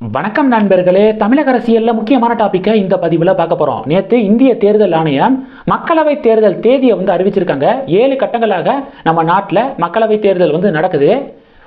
வணக்கம் நண்பர்களே தமிழக அரசியலில் முக்கியமான டாப்பிக்கை இந்த பதிவில் பார்க்க போகிறோம் நேற்று இந்திய தேர்தல் ஆணையம் மக்களவை தேர்தல் தேதியை வந்து அறிவிச்சிருக்காங்க. ஏழு கட்டங்களாக நம்ம நாட்டில் மக்களவை தேர்தல் வந்து நடக்குது.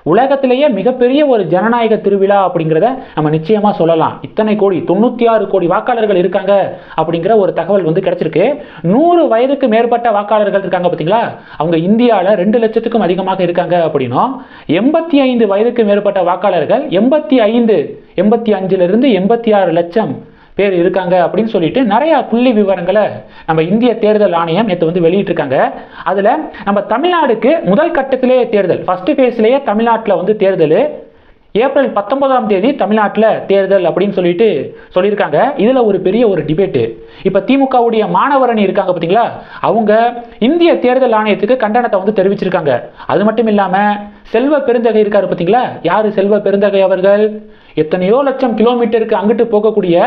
உலகத்திலேயே மிகப்பெரிய ஒரு ஜனநாயக திருவிழா அப்படிங்கிறத நம்ம நிச்சயமாக சொல்லலாம். இத்தனை கோடி தொண்ணூற்றி ஆறு கோடி வாக்காளர்கள் இருக்காங்க அப்படிங்கிற ஒரு தகவல் வந்து கிடைச்சிருக்கு. நூறு வயதுக்கு மேற்பட்ட வாக்காளர்கள் இருக்காங்க பார்த்தீங்களா? அவங்க இந்தியாவில் ரெண்டு லட்சத்துக்கும் அதிகமாக இருக்காங்க அப்படின்னும். எண்பத்தி ஐந்து வயதுக்கு மேற்பட்ட வாக்காளர்கள் எண்பத்தி ஐந்து எண்பத்தி அஞ்சிலிருந்து எண்பத்தி ஆறு லட்சம் பேர் இருக்காங்க அப்படின்னு சொல்லிட்டு நிறைய புள்ளி விவரங்களை நம்ம இந்திய தேர்தல் ஆணையம் நேற்று வந்து வெளியிட்டிருக்காங்க. அதில் நம்ம தமிழ்நாடுக்கு முதல் கட்டத்திலேயே தேர்தல் ஃபஸ்ட்டு ஃபேஸ்லேயே தமிழ்நாட்டில் வந்து தேர்தல். ஏப்ரல் பத்தொன்பதாம் தேதி தமிழ்நாட்டில் தேர்தல் அப்படின்னு சொல்லிட்டு சொல்லியிருக்காங்க. இதில் ஒரு பெரிய ஒரு டிபேட்டு இப்போ திமுகவுடைய மாணவரணி இருக்காங்க பார்த்தீங்களா அவங்க இந்திய தேர்தல் ஆணையத்துக்கு கண்டனத்தை வந்து தெரிவிச்சிருக்காங்க. அது மட்டும் இல்லாமல் செல்வ பெருந்தகை இருக்காரு பார்த்தீங்களா யார் செல்வ பெருந்தகை அவர்கள்? எத்தனையோ லட்சம் கிலோமீட்டருக்கு அங்கிட்டு போகக்கூடிய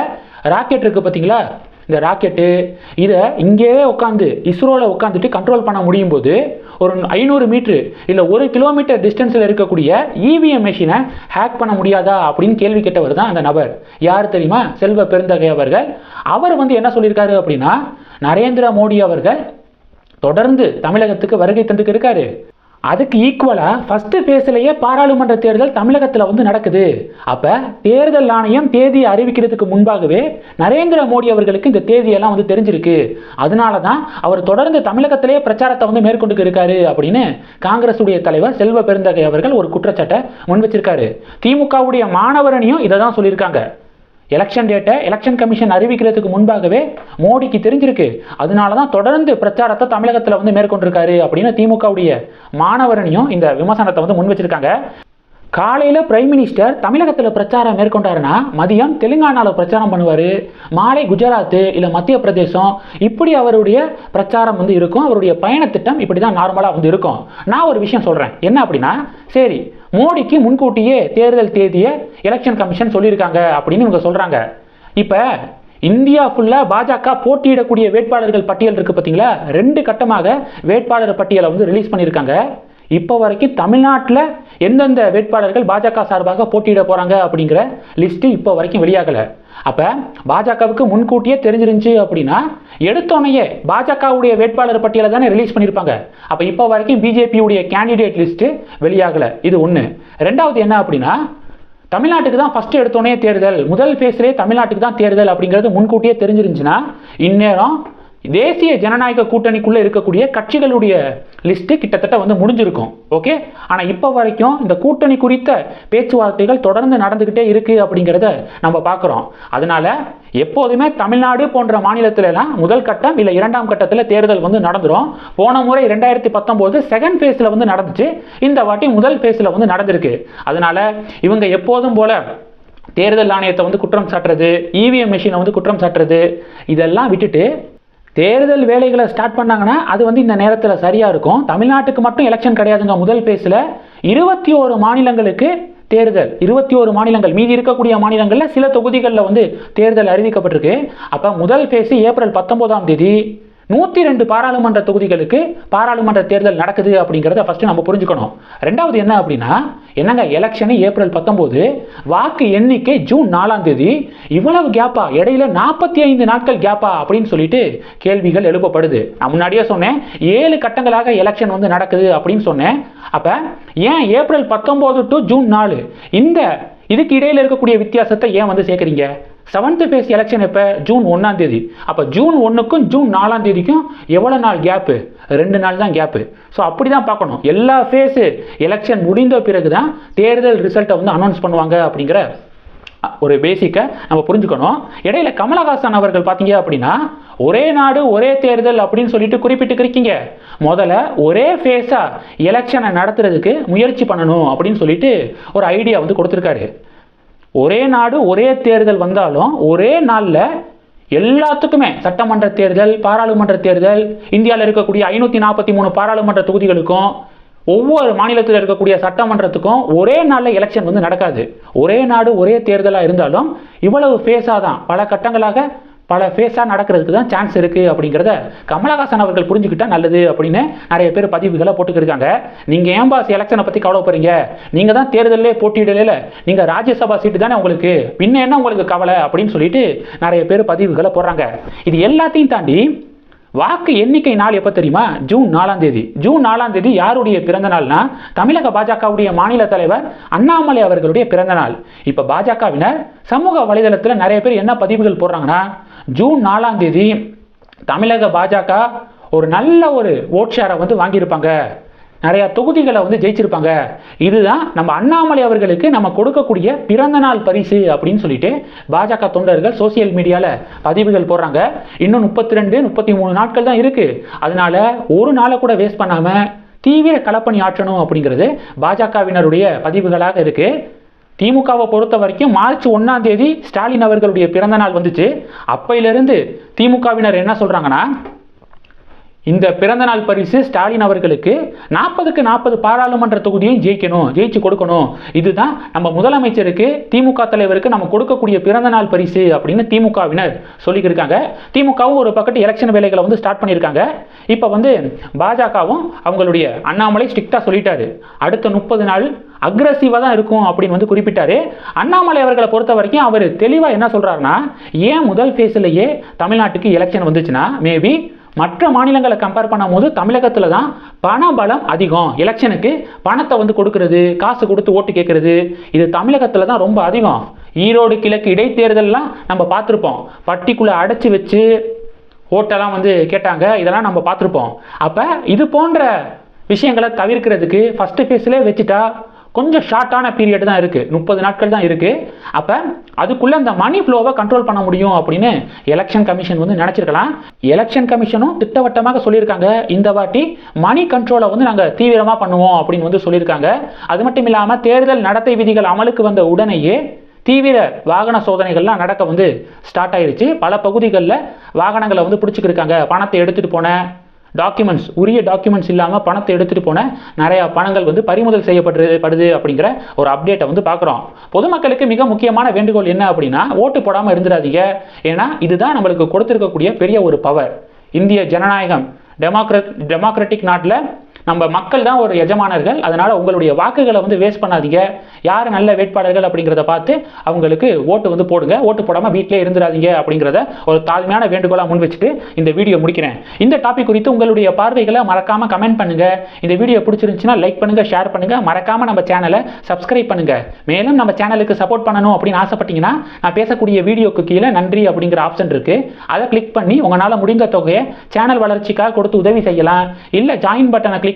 ராக்கெட் இருக்கு பார்த்தீங்களா இந்த ராக்கெட்டு இதை இங்கேயே உட்காந்து இஸ்ரோவில் உட்காந்துட்டு கண்ட்ரோல் பண்ண முடியும் போது ஒரு ஐநூறு மீட்ரு இல்லை ஒரு கிலோமீட்டர் டிஸ்டன்ஸில் இருக்கக்கூடிய இவிஎம் மெஷினை ஹேக் பண்ண முடியாதா அப்படின்னு கேள்வி கேட்டவர் தான் அந்த நபர். யார் தெரியுமா? செல்வ பெருந்தகை அவர்கள். அவர் வந்து என்ன சொல்லியிருக்காரு அப்படின்னா நரேந்திர மோடி அவர்கள் தொடர்ந்து தமிழகத்துக்கு வருகை தந்துக்கு இருக்காரு. அதுக்கு ஈக்குவலாக ஃபஸ்ட்டு ஃபேஸ்லேயே பாராளுமன்ற தேர்தல் தமிழகத்தில் வந்து நடக்குது. அப்போ தேர்தல் ஆணையம் தேதியை அறிவிக்கிறதுக்கு முன்பாகவே நரேந்திர மோடி அவர்களுக்கு இந்த தேதியெல்லாம் வந்து தெரிஞ்சிருக்கு. அதனால தான் அவர் தொடர்ந்து தமிழகத்திலேயே பிரச்சாரத்தை வந்து மேற்கொண்டு இருக்காரு அப்படின்னு காங்கிரஸுடைய தலைவர் செல்வ பெருந்தகை அவர்கள் ஒரு குற்றச்சாட்டை முன் வச்சிருக்காரு திமுகவுடைய மாணவரணியும் இதை தான் சொல்லியிருக்காங்க. எலெக்ஷன் டேட்டை எலெக்ஷன் கமிஷன் அறிவிக்கிறதுக்கு முன்பாகவே மோடிக்கு தெரிஞ்சிருக்கு. அதனால தான் தொடர்ந்து பிரச்சாரத்தை தமிழகத்தில் வந்து மேற்கொண்டிருக்காரு அப்படின்னு திமுகவுடைய மாணவரணியும் இந்த விமர்சனத்தை வந்து முன் வச்சிருக்காங்க. காலையில் பிரைம் மினிஸ்டர் தமிழகத்தில் பிரச்சாரம் மேற்கொண்டாருன்னா மதியம் தெலுங்கானாவில் பிரச்சாரம் பண்ணுவார். மாலை குஜராத்து இல்லை மத்திய பிரதேசம் இப்படி அவருடைய பிரச்சாரம் வந்து இருக்கும். அவருடைய பயணத்திட்டம் இப்படி தான் நார்மலாக வந்து இருக்கும். நான் ஒரு விஷயம் சொல்கிறேன் என்ன அப்படின்னா சரி மோடிக்கு முன்கூட்டியே தேர்தல் தேதியை எலெக்ஷன் கமிஷன் சொல்லியிருக்காங்க அப்படின்னு இவங்க சொல்கிறாங்க இப்போ இந்தியா ஃபுல்லாக பாஜக போட்டியிடக்கூடிய வேட்பாளர்கள் பட்டியல் இருக்குது பார்த்தீங்களா ரெண்டு கட்டமாக வேட்பாளர் பட்டியலை வந்து ரிலீஸ் பண்ணியிருக்காங்க. இப்போ வரைக்கும் தமிழ்நாட்டில் எந்தெந்த வேட்பாளர்கள் பாஜக சார்பாக போட்டியிட போகிறாங்க அப்படிங்கிற லிஸ்ட்டு இப்போ வரைக்கும் வெளியாகலை. அப்போ பாஜகவுக்கு முன்கூட்டியே தெரிஞ்சிருந்துச்சு அப்படின்னா எடுத்தோடனேயே பாஜகவுடைய வேட்பாளர் பட்டியலை தானே ரிலீஸ் பண்ணியிருப்பாங்க. அப்போ இப்போ வரைக்கும் பிஜேபியுடைய கேண்டிடேட் லிஸ்ட்டு வெளியாகலை. இது ஒன்று ரெண்டாவது என்ன அப்படின்னா தமிழ்நாட்டுக்கு தான் ஃபஸ்ட்டு எடுத்தோடனே தேர்தல் முதல் ஃபேஸ்லேயே தமிழ்நாட்டுக்கு தான் தேர்தல் அப்படிங்கிறது முன்கூட்டியே தெரிஞ்சிருந்துச்சுன்னா இந்நேரம் தேசிய ஜனநாயக கூட்டணிக்குள்ளே இருக்கக்கூடிய கட்சிகளுடைய லிஸ்ட்டு கிட்டத்தட்ட வந்து முடிஞ்சிருக்கும். ஓகே ஆனால் இப்போ வரைக்கும் இந்த கூட்டணி குறித்த பேச்சுவார்த்தைகள் தொடர்ந்து நடந்துக்கிட்டே இருக்குது அப்படிங்கிறத நம்ம பார்க்குறோம் அதனால் எப்போதுமே தமிழ்நாடு போன்ற மாநிலத்திலலாம் முதல் கட்டம் இல்லை இரண்டாம் கட்டத்தில் தேர்தல் வந்து நடந்துடும் போன முறை ரெண்டாயிரத்தி பத்தொம்போது செகண்ட் ஃபேஸில் வந்து நடந்துச்சு. இந்த வாட்டி முதல் ஃபேஸில் வந்து நடந்திருக்கு. அதனால் இவங்க எப்போதும் போல தேர்தல் ஆணையத்தை வந்து குற்றம் சாட்டுறது இவிஎம் மிஷினை வந்து குற்றம் சாட்டுறது இதெல்லாம் விட்டுட்டு தேர்தல் வேலைகளை ஸ்டார்ட் பண்ணாங்கன்னா அது வந்து இந்த நேரத்தில் சரியாக இருக்கும். தமிழ்நாட்டுக்கு மட்டும் எலெக்ஷன் கிடையாதுங்க முதல் ஃபேஸில் இருபத்தி ஓரு மாநிலங்களுக்கு தேர்தல் இருபத்தி ஓரு மாநிலங்கள் மீதி இருக்கக்கூடிய மாநிலங்களில் சில தொகுதிகளில் வந்து தேர்தல் அறிவிக்கப்பட்டிருக்கு. அப்போ முதல் ஃபேஸு ஏப்ரல் பத்தொம்போதாம் தேதி நூற்றி ரெண்டு பாராளுமன்ற தொகுதிகளுக்கு பாராளுமன்ற தேர்தல் நடக்குது அப்படிங்கிறத ஃபஸ்ட்டு நம்ம புரிஞ்சுக்கணும். ரெண்டாவது என்ன அப்படின்னா என்னங்க எலெக்ஷனு ஏப்ரல் பத்தொம்போது வாக்கு எண்ணிக்கை ஜூன் நாலாம் தேதி இவ்வளவு கேப்பா இடையில நாற்பத்தி ஐந்து நாட்கள் கேப்பா அப்படின்னு சொல்லிட்டு கேள்விகள் எழுப்பப்படுது. நான் முன்னாடியே சொன்னேன் ஏழு கட்டங்களாக எலெக்ஷன் வந்து நடக்குது அப்படின்னு சொன்னேன். அப்போ ஏன் ஏப்ரல் பத்தொம்போது டு ஜூன் நாலு? இந்த இதுக்கு இடையில இருக்கக்கூடிய வித்தியாசத்தை ஏன் வந்து சேர்க்குறீங்க? செவன்த் ஃபேஸ் எலெக்ஷன் இப்போ ஜூன் ஒன்றாம் தேதி. அப்போ ஜூன் ஒன்றுக்கும் ஜூன் நாலாம் தேதிக்கும் எவ்வளோ நாள் கேப்பு ரெண்டு நாள் தான் கேப்பு ஸோ அப்படி தான் பார்க்கணும். எல்லா ஃபேஸு எலெக்ஷன் முடிந்த பிறகு தான் தேர்தல் ரிசல்ட்டை வந்து அனௌன்ஸ் பண்ணுவாங்க அப்படிங்கிற ஒரு பேசிக்கை நம்ம புரிஞ்சுக்கணும். இடையில கமலஹாசன் அவர்கள் பார்த்தீங்க அப்படின்னா ஒரே நாடு ஒரே தேர்தல் அப்படின்னு சொல்லிட்டு குறிப்பிட்டுக்கிறீங்க முதல்ல ஒரே ஃபேஸாக எலெக்ஷனை நடத்துறதுக்கு முயற்சி பண்ணணும் அப்படின்னு சொல்லிட்டு ஒரு ஐடியா வந்து கொடுத்துருக்காரு. ஒரே நாடு ஒரே தேர்தல் வந்தாலும் ஒரே நாளில் எல்லாத்துக்குமே சட்டமன்ற தேர்தல் பாராளுமன்ற தேர்தல் இந்தியாவில் இருக்கக்கூடிய ஐநூற்றி நாற்பத்தி மூணு பாராளுமன்ற தொகுதிகளுக்கும் ஒவ்வொரு மாநிலத்தில் இருக்கக்கூடிய சட்டமன்றத்துக்கும் ஒரே நாளில் எலெக்ஷன் வந்து நடக்காது. ஒரே நாடு ஒரே தேர்தலாக இருந்தாலும் இவ்வளவு ஃபேஸாக தான். பல கட்டங்களாக பல ஃபேஸாக நடக்கிறதுக்கு தான் சான்ஸ் இருக்குது அப்படிங்கிறத கமலஹாசன் அவர்கள் புரிஞ்சுக்கிட்டால் நல்லது அப்படின்னு நிறைய பேர் பதிவுகளை போட்டுக்கிருக்காங்க. நீங்கள் ஏன் பாஸ் எலெக்ஷனை பற்றி கவலை போகிறீங்க நீங்கள் தான் தேர்தலே போட்டியிடல நீங்கள் ராஜ்யசபா சீட்டு தானே உங்களுக்கு. பின்ன என்ன உங்களுக்கு கவலை அப்படின்னு சொல்லிட்டு நிறைய பேர் பதிவுகளை போடுறாங்க. இது எல்லாத்தையும் தாண்டி வாக்கு எண்ணிக்கை நாள் எப்போ தெரியுமா? ஜூன் நாலாம் தேதி. ஜூன் நாலாம் தேதி யாருடைய பிறந்த நாள்னா? தமிழக பாஜகவுடைய மாநில தலைவர் அண்ணாமலை அவர்களுடைய பிறந்த நாள். இப்போ பாஜகவினர் சமூக வலைதளத்தில் நிறைய பேர் என்ன பதிவுகள் போடுறாங்கன்னா ஜூன் நாலாம் தேதி தமிழக பாஜக ஒரு நல்ல ஒரு ஓட் ஷேரை வந்து வாங்கியிருப்பாங்க. நிறைய தொகுதிகளை வந்து ஜெயிச்சிருப்பாங்க. இதுதான் நம்ம அண்ணாமலை அவர்களுக்கு நம்ம கொடுக்கக்கூடிய பிறந்த நாள் பரிசு அப்படின்னு சொல்லிட்டு பாஜக தொண்டர்கள் சோசியல் மீடியாவில் பதிவுகள் போடுறாங்க. இன்னும் முப்பத்தி ரெண்டு முப்பத்தி மூணு நாட்கள் தான் இருக்கு. அதனால ஒரு நாளை கூட வேஸ்ட் பண்ணாம தீவிர களப்பணி ஆற்றணும் அப்படிங்கிறது பாஜகவினருடைய பதிவுகளாக இருக்குது திமுகவை பொறுத்த வரைக்கும் மார்ச் ஒன்றாம் தேதி ஸ்டாலின் அவர்களுடைய பிறந்த நாள் வந்துச்சு. அப்பையிலிருந்து திமுகவினர் என்ன சொல்கிறாங்கன்னா இந்த பிறந்தநாள் பரிசு ஸ்டாலின் அவர்களுக்கு நாற்பதுக்கு நாற்பது பாராளுமன்ற தொகுதியும் ஜெயிக்கணும் ஜெயிச்சு கொடுக்கணும். இதுதான் நம்ம முதலமைச்சருக்கு திமுக தலைவருக்கு நம்ம கொடுக்கக்கூடிய பிறந்தநாள் பரிசு அப்படின்னு திமுகவினர் சொல்லியிருக்காங்க திமுகவும் ஒரு பக்கத்து எலெக்ஷன் வேலைகளை வந்து ஸ்டார்ட் பண்ணியிருக்காங்க. இப்போ வந்து பாஜகவும் அவங்களுடைய அண்ணாமலை ஸ்ட்ரிக்டாக சொல்லிட்டாரு. அடுத்த முப்பது நாள் அக்ரஸிவாக தான் இருக்கும் அப்படின்னு வந்து குறிப்பிட்டாரு. அண்ணாமலை அவர்களை பொறுத்த வரைக்கும் அவர் தெளிவாக என்ன சொல்கிறாருன்னா ஏன் முதல் ஃபேஸ்லேயே தமிழ்நாட்டுக்கு எலெக்ஷன் வந்துச்சுன்னா மேபி மற்ற மாநிலங்களை கம்பேர் பண்ணும்போது தமிழகத்தில் தான் பண பலம் அதிகம். எலெக்ஷனுக்கு பணத்தை வந்து கொடுக்கறது காசு கொடுத்து ஓட்டு கேட்கறது இது தமிழகத்தில் தான் ரொம்ப அதிகம். ஈரோடு கிழக்கு இடைத்தேர்தல்லாம் நம்ம பார்த்துருப்போம். பட்டிக்குள்ளே அடைச்சி வச்சு ஓட்டெல்லாம் வந்து கேட்டாங்க. இதெல்லாம் நம்ம பார்த்துருப்போம். அப்போ இது போன்ற விஷயங்களை தவிர்க்கிறதுக்கு ஃபஸ்ட்டு ஃபேஸ்லேயே வச்சுட்டா கொஞ்சம் ஷார்ட்டான பீரியட் தான் இருக்குது முப்பது நாட்கள் தான் இருக்குது அப்போ அதுக்குள்ளே அந்த மணி ஃப்ளோவை கண்ட்ரோல் பண்ண முடியும் அப்படின்னு எலெக்ஷன் கமிஷன் வந்து நினச்சிருக்கலாம். எலெக்ஷன் கமிஷனும் திட்டவட்டமாக சொல்லியிருக்காங்க. இந்த வாட்டி மணி கண்ட்ரோலை வந்து நாங்கள் தீவிரமாக பண்ணுவோம் அப்படின்னு வந்து சொல்லியிருக்காங்க. அது மட்டும் இல்லாமல் தேர்தல் நடத்தை விதிகள் அமலுக்கு வந்த உடனேயே தீவிர வாகன சோதனைகள்லாம் நடக்க வந்து ஸ்டார்ட் ஆயிருச்சு. பல பகுதிகளில் வாகனங்களை வந்து பிடிச்சிக்கிருக்காங்க பணத்தை எடுத்துகிட்டு போன டாக்குமெண்ட்ஸ் உரிய டாக்குமெண்ட்ஸ் இல்லாமல் பணத்தை எடுத்துகிட்டு போன நிறையா பணங்கள் வந்து பறிமுதல் செய்யப்படுது படுது அப்படிங்கிற ஒரு அப்டேட்டை வந்து பார்க்குறோம். பொதுமக்களுக்கு மிக முக்கியமான வேண்டுகோள் என்ன அப்படின்னா ஓட்டு போடாமல் இருந்துடாதீங்க. ஏன்னா இதுதான் நம்மளுக்கு கொடுத்துருக்கக்கூடிய பெரிய ஒரு பவர் இந்திய ஜனநாயகம் டெமோக்ரட் டெமோக்ராட்டிக் நாட்டில் நம்ம மக்கள் தான் ஒரு எஜமானர்கள். அதனால் உங்களுடைய வாக்குகளை வந்து வேஸ்ட் பண்ணாதீங்க. யார் நல்ல வேட்பாளர்கள் அப்படிங்கிறத பார்த்து அவங்களுக்கு ஓட்டு வந்து போடுங்க. ஓட்டு போடாமல் வீட்டிலே இருந்துடாதீங்க அப்படிங்கிறத ஒரு தாழ்மையான வேண்டுகோளாக முன் வச்சுட்டு இந்த வீடியோ முடிக்கிறேன். இந்த டாபிக் குறித்து உங்களுடைய பார்வைகளை மறக்காமல் கமெண்ட் பண்ணுங்கள் இந்த வீடியோ பிடிச்சிருந்துச்சுன்னா லைக் பண்ணுங்கள் ஷேர் பண்ணுங்கள் மறக்காமல் நம்ம சேனலை சப்ஸ்கிரைப் பண்ணுங்கள் மேலும் நம்ம சேனலுக்கு சப்போர்ட் பண்ணணும் அப்படின்னு ஆசைப்பட்டீங்கன்னா நான் பேசக்கூடிய வீடியோக்கு கீழே நன்றி அப்படிங்கிற ஆப்ஷன் இருக்குது அதை கிளிக் பண்ணி உங்களால் முடிந்த தொகையை சேனல் வளர்ச்சிக்காக கொடுத்து உதவி செய்யலாம். இல்லை ஜாயின் பட்டனை கிளிக்